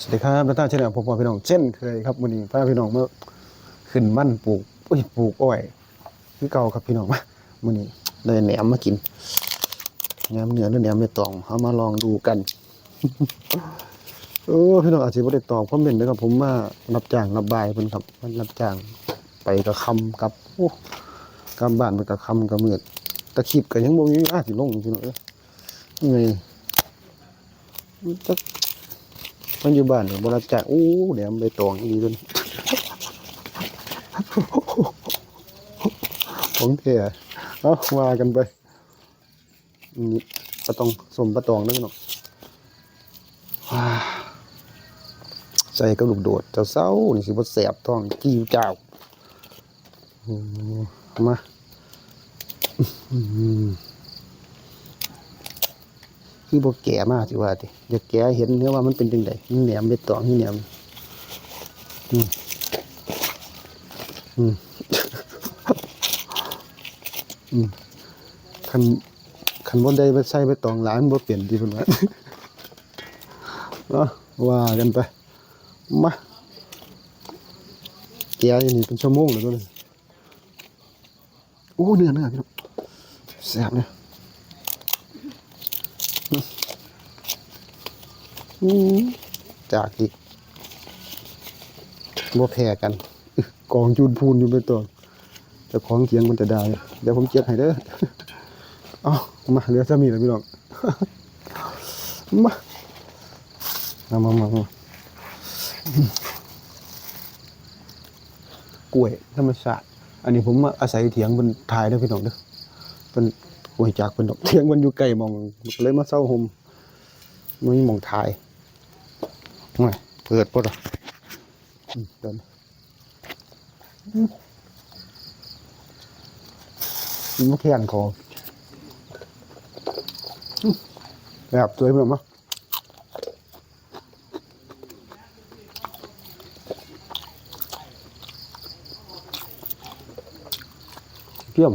สวัสดีครับนักตาเช่นผมพ่อพี่น้องเช่นเคยครับวันนี้พาพี่น้องมาขึ้นมั่นปลูกอุ้ยปลูกอ้อยคือเก่าครับพี่น้องมาวันนี้เลยแหนมมากินแหนมเนื้อหรือแหนมไม่ตองเอามาลองดูกันโอ้พี่น้องอาจจะไม่ได้ตอบคอมเมนต์นะครับผมมารับจ้างรับบายเพิ่นครับมันรับจ้างไปกับคำกับโอ้กำบ้านไปกับคำกับเมือกตะขีบก็ยังบ่มีอาสิลงพี่น้องเอ้ยเหนื่จัก มันอยู่บ้านเนี่ยบรับจ้างอู้เดี๋ยวมันไปตองอีกจนของเท่เอาว่ากันไปนี่ปลาตองสมปลาตองนั่นเนาะใส่กระดูกโดดเจ้าเศร้านี่สิบแสบท้องกิ้วเจ้ามา คือบแก่มากสิว่าติอยากแก่เห็นเนื้อว่ามันเป็นจังไดมันแหนมเบ็ดตองนี่แหนมอืมอืมอืมคันคันบ่ได้ไปใส่ไปตองหลานบ่เปลี่ยนทีเพิ่นว่าเนาะว่ากันไปมาแก่อยู่นี่เป็นชั่วโมงแล้วตัวนี้โอ้เนื้อเนื้อพี่น้องแซ่บเนี่ย จากอีกบ่แพ้กันกองจูนพูนอยู่เป็นตัวเจะของเคียงมันจะได้เดี๋ยวผมเก็บให้เด้อเอามาเหลือจะมีแล้วพี่น้องมามามามา กล้วยธรรมชาติ อันนี้ผมอาศัยเถียงบนทายเด้พี่น้องเด้อเป็น กล้ยจากเป็นดอกเถียงมันอยู่ไกลมองเลยมาเศร้าหมมันมีมองทายหน่อยเปิดปดอะอืมเดินมันแข็งคอแบบสวยเหมือนมั้ยเกี่ยม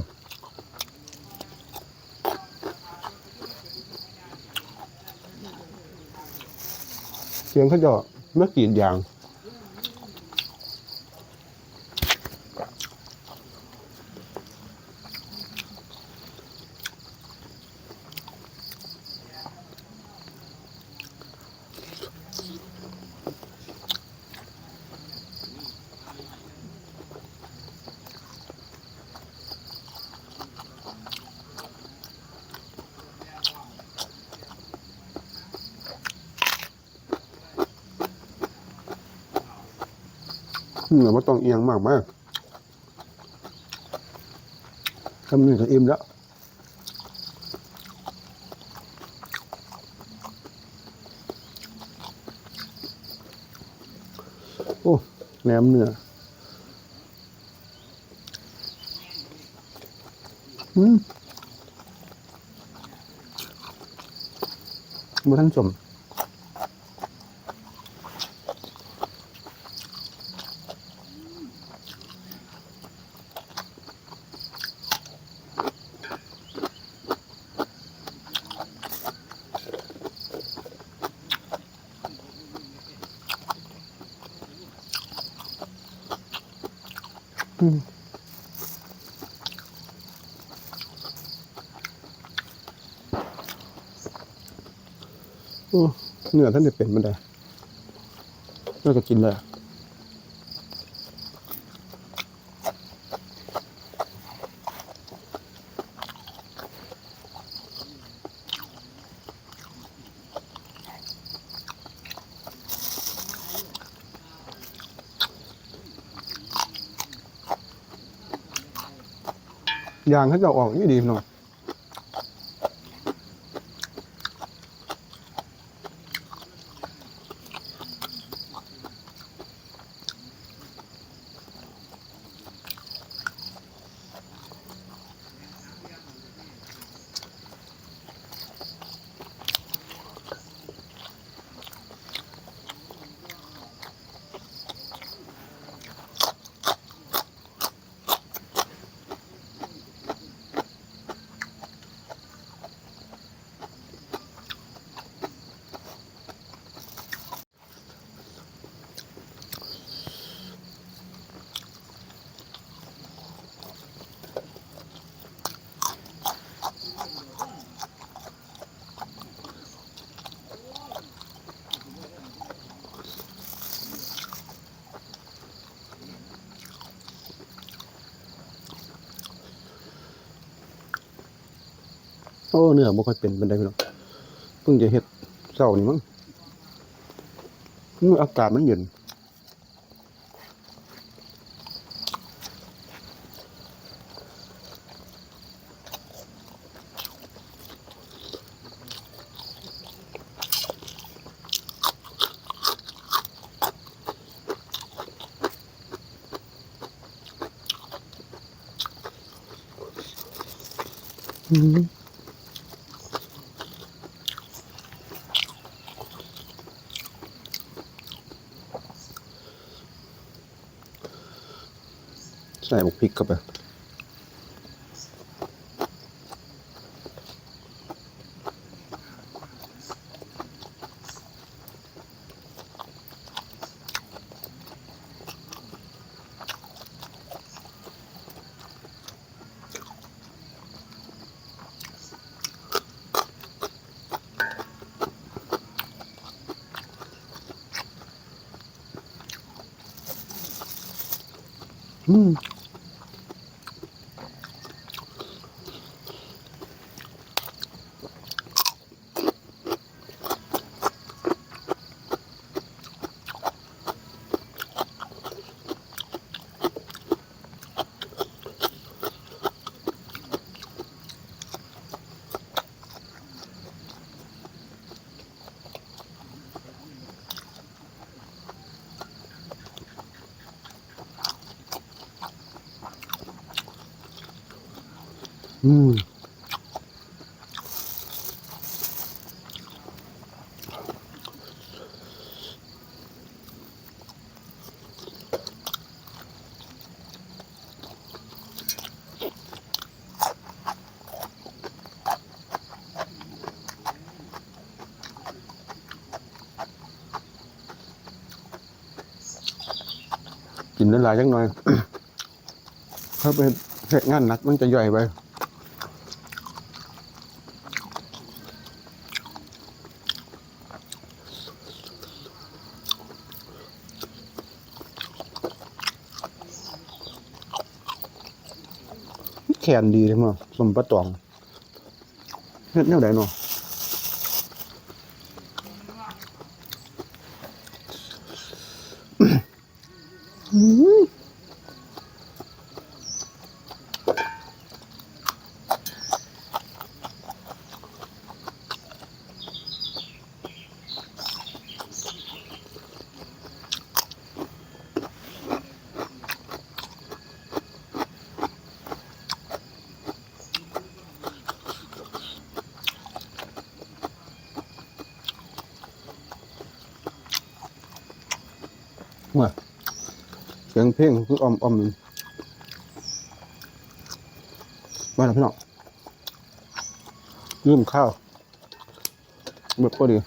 เสียงเขาจะเมื่อกรีดยาง เหนือมันต้องเอียงมากมากทำนี่ก็อิ่มแล้วโอ้แหนมเนื้ออืมมาทั้งสม เนื้อท่านจะเป็นมันได้น่าจะกินเลยยางเขาจะออกนี่ดีหน่อย โอ้เนื้อบ่ค่อยเป็นเป็นไดพี่น้องเพิ่งจะเฮ็ดเช้านี่มั้งอืมอากาศมันเย็นอืม ใส่บุกพริกเข้าไปอืม อืมกินได้หลายจังหน่อยถ้าไปเฮ็ดงานหนักมันจะย่อยไป แขนดีเลยมั้งสมปะตองเฮ็ดแนวใดเนาะ ว่าเสียงเพลงคือออมออมอยู่มาแล้วพี่น้องลืมข้าวเบิดพอดี